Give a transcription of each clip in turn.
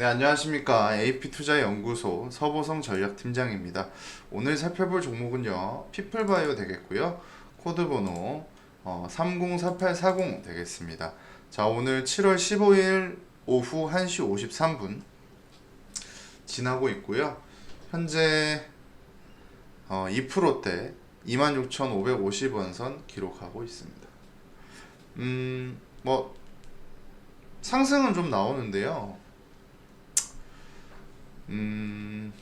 네, 안녕하십니까. AP투자연구소 서보성 전략팀장입니다. 오늘 살펴볼 종목은요, 피플바이오 되겠고요. 코드번호 어, 304840 되겠습니다. 자, 오늘 7월 15일 오후 1시 53분 지나고 있고요. 현재 어, 2%대 26,550원 선 기록하고 있습니다. 음, 뭐 상승은 좀 나오는데요. 음,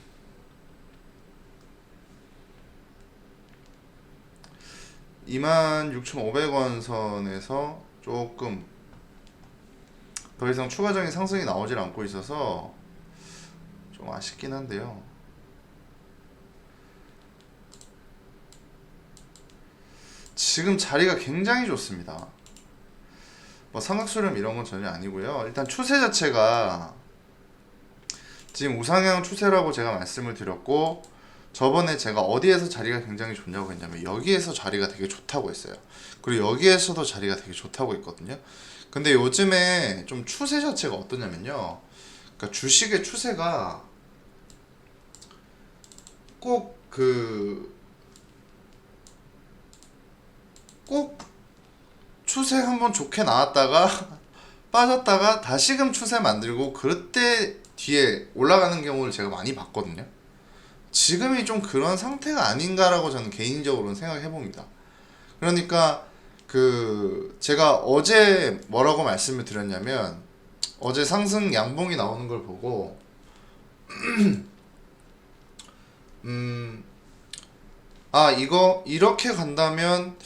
이만 육천오백 원 선에서 조금 더 이상 추가적인 상승이 나오질 않고 있어서 좀 아쉽긴 한데요. 지금 자리가 굉장히 좋습니다. 뭐 삼각수렴 이런 건 전혀 아니고요. 일단 추세 자체가 지금 우상향 추세라고 제가 말씀을 드렸고 저번에 제가 어디에서 자리가 굉장히 좋냐고 했냐면 여기에서 자리가 되게 좋다고 했어요. 그리고 여기에서도 자리가 되게 좋다고 했거든요. 근데 요즘에 좀 추세 자체가 어떠냐면요. 그러니까 주식의 추세가 꼭 그 꼭 추세 한번 좋게 나왔다가 빠졌다가 다시금 추세 만들고 그때 뒤에 올라가는 경우를 제가 많이 봤거든요. 지금이 좀 그런 상태가 아닌가라고 저는 개인적으로는 생각해 봅니다. 그러니까 그 제가 어제 뭐라고 말씀을 드렸냐면 어제 상승 양봉이 나오는 걸 보고 음, 아 이거 이렇게 간다면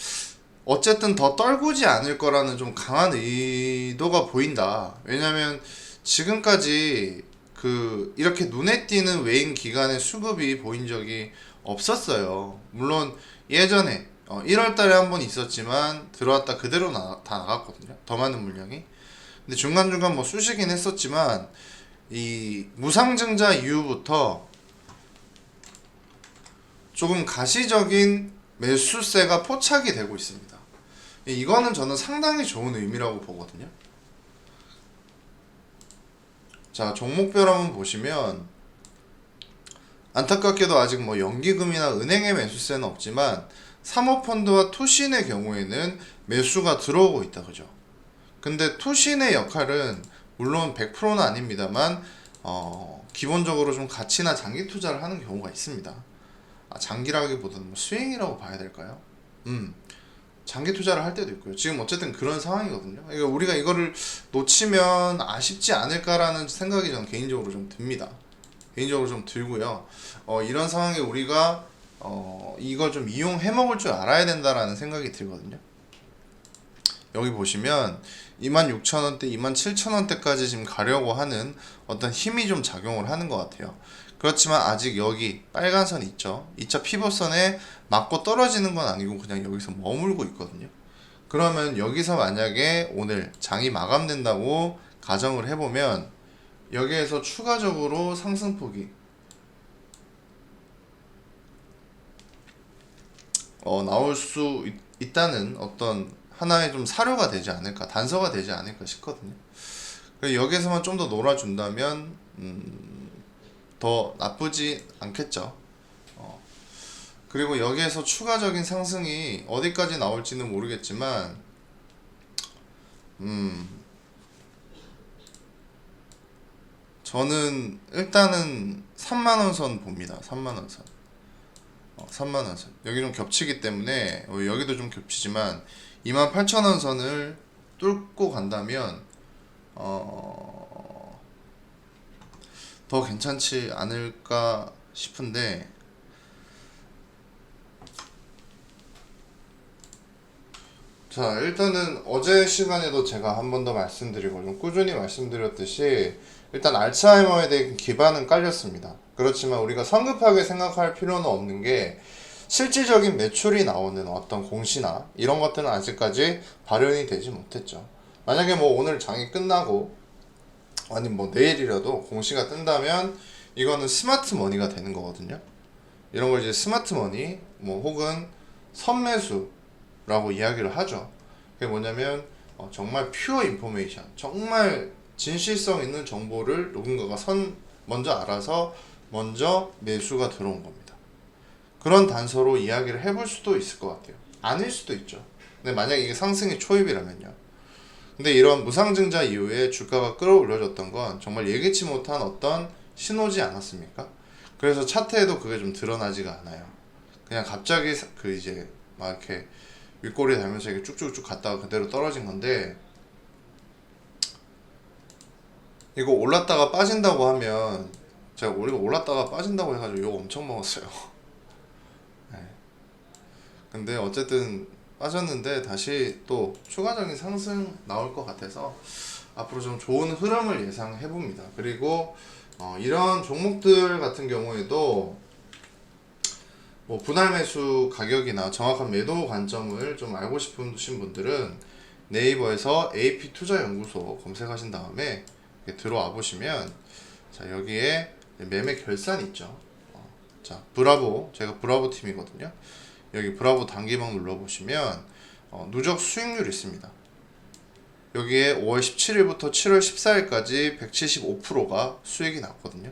어쨌든 더 떨구지 않을 거라는 좀 강한 의도가 보인다. 왜냐면 지금까지 그 이렇게 눈에 띄는 외인 기관의 수급이 보인 적이 없었어요. 물론 예전에 어 1월 달에 한 번 있었지만 들어왔다 그대로 나, 다 나갔거든요. 더 많은 물량이. 근데 중간중간 뭐 쑤시긴 했었지만 이 무상증자 이후부터 조금 가시적인 매수세가 포착이 되고 있습니다. 이거는 저는 상당히 좋은 의미라고 보거든요. 자, 종목별 한번 보시면 안타깝게도 아직 뭐 연기금이나 은행의 매수세는 없지만 사모펀드와 투신의 경우에는 매수가 들어오고 있다 그죠? 근데 투신의 역할은 물론 100%는 아닙니다만 어, 기본적으로 좀 가치나 장기 투자를 하는 경우가 있습니다. 아, 장기라기보다는 뭐 수행이라고 봐야 될까요? 음. 장기 투자를 할 때도 있고요. 지금 어쨌든 그런 상황이거든요. 그러니까 우리가 이거를 놓치면 아쉽지 않을까라는 생각이 저는 개인적으로 좀 듭니다. 개인적으로 좀 들고요. 어, 이런 상황에 우리가 어, 이걸 좀 이용해 먹을 줄 알아야 된다라는 생각이 들거든요. 여기 보시면 26,000원대, 27,000원대까지 지금 가려고 하는 어떤 힘이 좀 작용을 하는 것 같아요. 그렇지만 아직 여기 빨간 선 있죠. 2차 피벗선에 맞고 떨어지는 건 아니고 그냥 여기서 머물고 있거든요. 그러면 여기서 만약에 오늘 장이 마감된다고 가정을 해보면 여기에서 추가적으로 상승폭이 어, 나올 수 있, 있다는 어떤 하나의 좀 사료가 되지 않을까 단서가 되지 않을까 싶거든요. 여기에서만 좀 더 놀아준다면 음, 더 나쁘지 않겠죠. 어. 그리고 여기에서 추가적인 상승이 어디까지 나올지는 모르겠지만 음 저는 일단은 3만원 선 봅니다. 3만원 선. 어, 3만원 선. 여기 좀 겹치기 때문에 어, 여기도 좀 겹치지만 28,000원 선을 뚫고 간다면 어, 더 괜찮지 않을까 싶은데 자 일단은 어제 시간에도 제가 한 번 더 말씀드리고 좀 꾸준히 말씀드렸듯이 일단 알츠하이머에 대한 기반은 깔렸습니다. 그렇지만 우리가 성급하게 생각할 필요는 없는 게 실질적인 매출이 나오는 어떤 공시나 이런 것들은 아직까지 발현이 되지 못했죠. 만약에 뭐 오늘 장이 끝나고 아니 뭐 내일이라도 공시가 뜬다면 이거는 스마트 머니가 되는 거거든요. 이런 걸 이제 스마트 머니 뭐 혹은 선매수라고 이야기를 하죠. 그게 뭐냐면 어, 정말 퓨어 인포메이션, 정말 진실성 있는 정보를 누군가가 선 먼저 알아서 먼저 매수가 들어온 겁니다. 그런 단서로 이야기를 해볼 수도 있을 것 같아요. 아닐 수도 있죠. 근데 만약 이게 상승이 초입이라면요. 근데 이런 무상증자 이후에 주가가 끌어올려졌던 건 정말 예기치 못한 어떤 신호지 않았습니까? 그래서 차트에도 그게 좀 드러나지가 않아요. 그냥 갑자기 사- 그 이제 막 이렇게 윗꼬리 달면서 이렇게 쭉쭉쭉 갔다가 그대로 떨어진 건데 이거 올랐다가 빠진다고 하면 제가 우리가 올랐다가 빠진다고 해가지고 욕 엄청 먹었어요. 네. 근데 어쨌든 빠졌는데 다시 또 추가적인 상승 나올 것 같아서 앞으로 좀 좋은 흐름을 예상해 봅니다. 그리고 어, 이런 종목들 같은 경우에도 뭐 분할 매수 가격이나 정확한 매도 관점을 좀 알고 싶으신 분들은 네이버에서 AP 투자 연구소 검색하신 다음에 들어와 보시면 자 여기에 매매 결산 있죠. 어, 자 브라보 제가 브라보 팀이거든요. 여기 브라보 단기방 눌러 보시면 어, 누적 수익률 있습니다. 여기에 5월 17일부터 7월 14일까지 175%가 수익이 났거든요.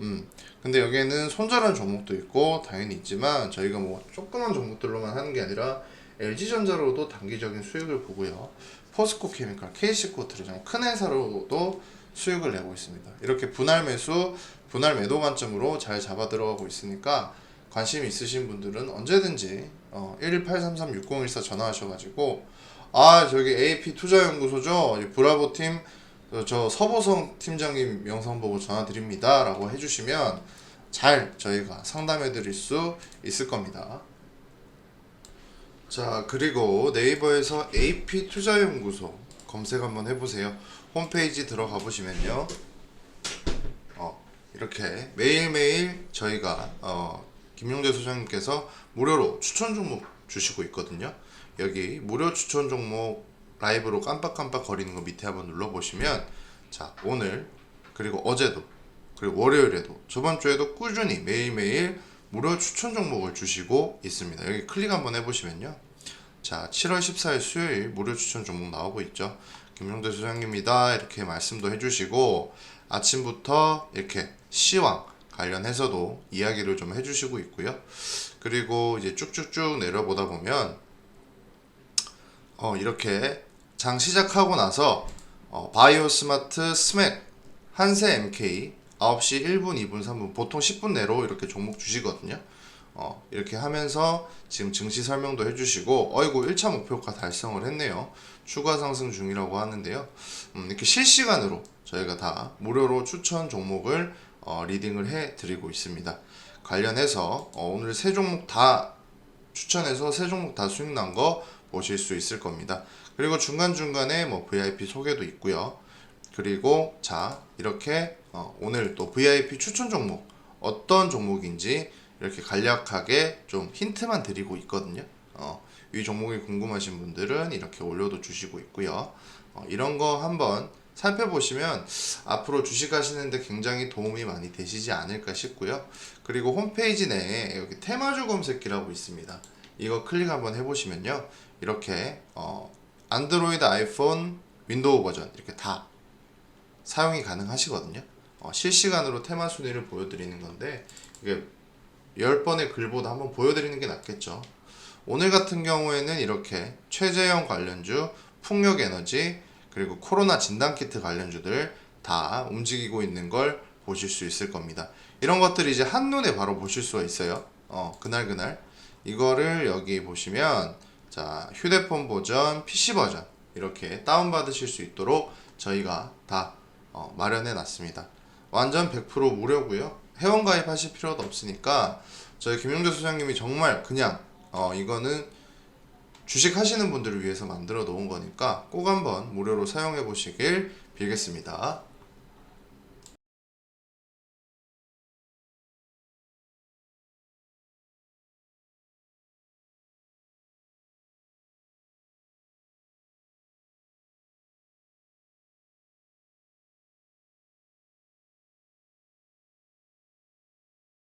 음. 근데 여기에는 손절한 종목도 있고 당연히 있지만 저희가 뭐 조그만 종목들로만 하는 게 아니라 LG전자로도 단기적인 수익을 보고요. 포스코 케미칼, KC코트를 큰 회사로도 수익을 내고 있습니다. 이렇게 분할 매수, 분할 매도 관점으로 잘 잡아 들어가고 있으니까 관심 있으신 분들은 언제든지 어, 118336014 전화하셔가지고 아 저기 AP 투자연구소죠 이 브라보 팀 저, 저 서보성 팀장님 영상 보고 전화 드립니다 라고 해주시면 잘 저희가 상담해 드릴 수 있을 겁니다. 자 그리고 네이버에서 AP 투자연구소 검색 한번 해보세요. 홈페이지 들어가 보시면요. 어, 이렇게 매일매일 저희가 어, 김용재 소장님께서 무료로 추천 종목 주시고 있거든요. 여기 무료 추천 종목 라이브로 깜빡깜빡 거리는 거 밑에 한번 눌러 보시면 자 오늘 그리고 어제도 그리고 월요일에도 저번 주에도 꾸준히 매일매일 무료 추천 종목을 주시고 있습니다. 여기 클릭 한번 해보시면요. 자 7월 14일 수요일 무료 추천 종목 나오고 있죠. 김용대 소장님입니다. 이렇게 말씀도 해주시고 아침부터 이렇게 시황 관련해서도 이야기를 좀 해주시고 있고요. 그리고 이제 쭉쭉쭉 내려보다 보면 어, 이렇게 장 시작하고 나서 어, 바이오 스마트 스맥 한세 MK 9시 1분, 2분, 3분 보통 10분 내로 이렇게 종목 주시거든요. 어, 이렇게 하면서 지금 증시 설명도 해주시고 어이구 1차 목표가 달성을 했네요. 추가 상승 중이라고 하는데요. 음, 이렇게 실시간으로 저희가 다 무료로 추천 종목을 어, 리딩을 해 드리고 있습니다. 관련해서 어, 오늘 세 종목 다 추천해서 세 종목 다 수익 난 거 보실 수 있을 겁니다. 그리고 중간중간에 뭐 VIP 소개도 있고요. 그리고 자 이렇게 어, 오늘 또 VIP 추천 종목 어떤 종목인지 이렇게 간략하게 좀 힌트만 드리고 있거든요. 어, 이 종목이 궁금하신 분들은 이렇게 올려도 주시고 있고요. 어, 이런 거 한번 살펴보시면 앞으로 주식 하시는데 굉장히 도움이 많이 되시지 않을까 싶고요. 그리고 홈페이지 내에 여기 테마주 검색기라고 있습니다. 이거 클릭 한번 해보시면요. 이렇게 어, 안드로이드, 아이폰, 윈도우 버전 이렇게 다 사용이 가능하시거든요. 어, 실시간으로 테마 순위를 보여드리는 건데 이게 10번의 글보다 한번 보여드리는 게 낫겠죠. 오늘 같은 경우에는 이렇게 최재형 관련주, 풍력에너지, 그리고 코로나 진단키트 관련주들 다 움직이고 있는 걸 보실 수 있을 겁니다. 이런 것들이 이제 한눈에 바로 보실 수가 있어요. 어, 그날 그날. 이거를 여기 보시면 자, 휴대폰 버전, PC 버전 이렇게 다운 받으실 수 있도록 저희가 다 어, 마련해 놨습니다. 완전 100% 무료고요. 회원 가입하실 필요도 없으니까 저희 김용재 소장님이 정말 그냥 어, 이거는 주식 하시는 분들을 위해서 만들어 놓은 거니까 꼭 한번 무료로 사용해 보시길 빌겠습니다.